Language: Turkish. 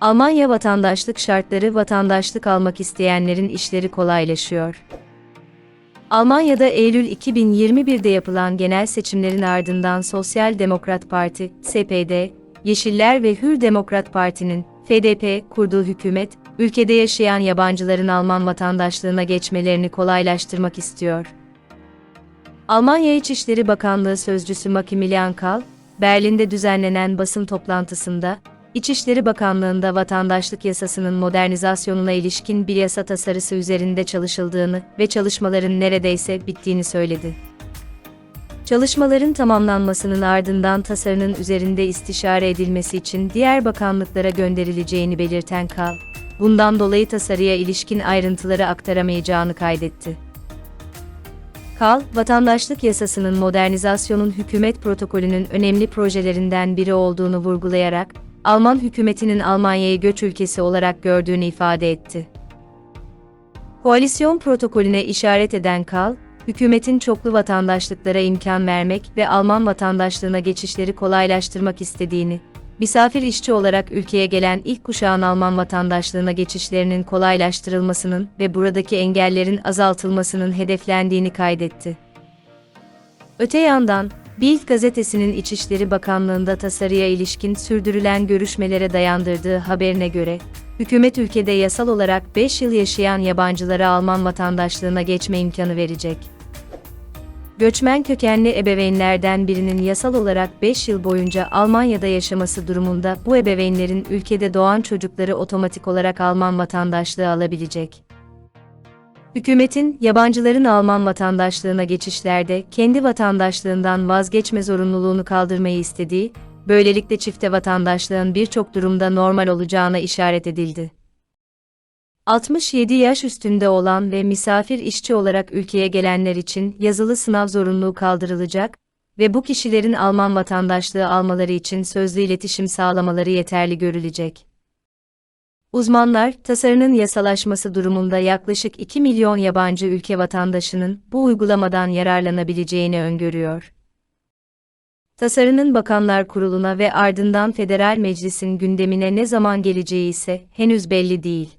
Almanya vatandaşlık şartları vatandaşlık almak isteyenlerin işleri kolaylaşıyor. Almanya'da Eylül 2021'de yapılan genel seçimlerin ardından Sosyal Demokrat Parti, SPD, Yeşiller ve Hür Demokrat Parti'nin, FDP, kurduğu hükümet, ülkede yaşayan yabancıların Alman vatandaşlığına geçmelerini kolaylaştırmak istiyor. Almanya İçişleri Bakanlığı Sözcüsü Maximilian Kal, Berlin'de düzenlenen basın toplantısında, İçişleri Bakanlığı'nda vatandaşlık yasasının modernizasyonuna ilişkin bir yasa tasarısı üzerinde çalışıldığını ve çalışmaların neredeyse bittiğini söyledi. Çalışmaların tamamlanmasının ardından tasarının üzerinde istişare edilmesi için diğer bakanlıklara gönderileceğini belirten Kal, bundan dolayı tasarıya ilişkin ayrıntıları aktaramayacağını kaydetti. Kal, vatandaşlık yasasının modernizasyonun hükümet protokolünün önemli projelerinden biri olduğunu vurgulayarak, Alman hükümetinin Almanya'yı göç ülkesi olarak gördüğünü ifade etti. Koalisyon protokolüne işaret eden Kal, hükümetin çoklu vatandaşlıklara imkan vermek ve Alman vatandaşlığına geçişleri kolaylaştırmak istediğini, misafir işçi olarak ülkeye gelen ilk kuşağın Alman vatandaşlığına geçişlerinin kolaylaştırılmasının ve buradaki engellerin azaltılmasının hedeflendiğini kaydetti. Öte yandan, Bild gazetesinin İçişleri Bakanlığı'nda tasarıya ilişkin sürdürülen görüşmelere dayandırdığı haberine göre, hükümet ülkede yasal olarak 5 yıl yaşayan yabancılara Alman vatandaşlığına geçme imkanı verecek. Göçmen kökenli ebeveynlerden birinin yasal olarak 5 yıl boyunca Almanya'da yaşaması durumunda bu ebeveynlerin ülkede doğan çocukları otomatik olarak Alman vatandaşlığı alabilecek. Hükümetin, yabancıların Alman vatandaşlığına geçişlerde kendi vatandaşlığından vazgeçme zorunluluğunu kaldırmayı istediği, böylelikle çifte vatandaşlığın birçok durumda normal olacağına işaret edildi. 67 yaş üstünde olan ve misafir işçi olarak ülkeye gelenler için yazılı sınav zorunluluğu kaldırılacak ve bu kişilerin Alman vatandaşlığı almaları için sözlü iletişim sağlamaları yeterli görülecek. Uzmanlar, tasarının yasalaşması durumunda yaklaşık 2 milyon yabancı ülke vatandaşının bu uygulamadan yararlanabileceğini öngörüyor. Tasarının Bakanlar Kurulu'na ve ardından Federal Meclis'in gündemine ne zaman geleceği ise henüz belli değil.